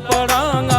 પડાંગ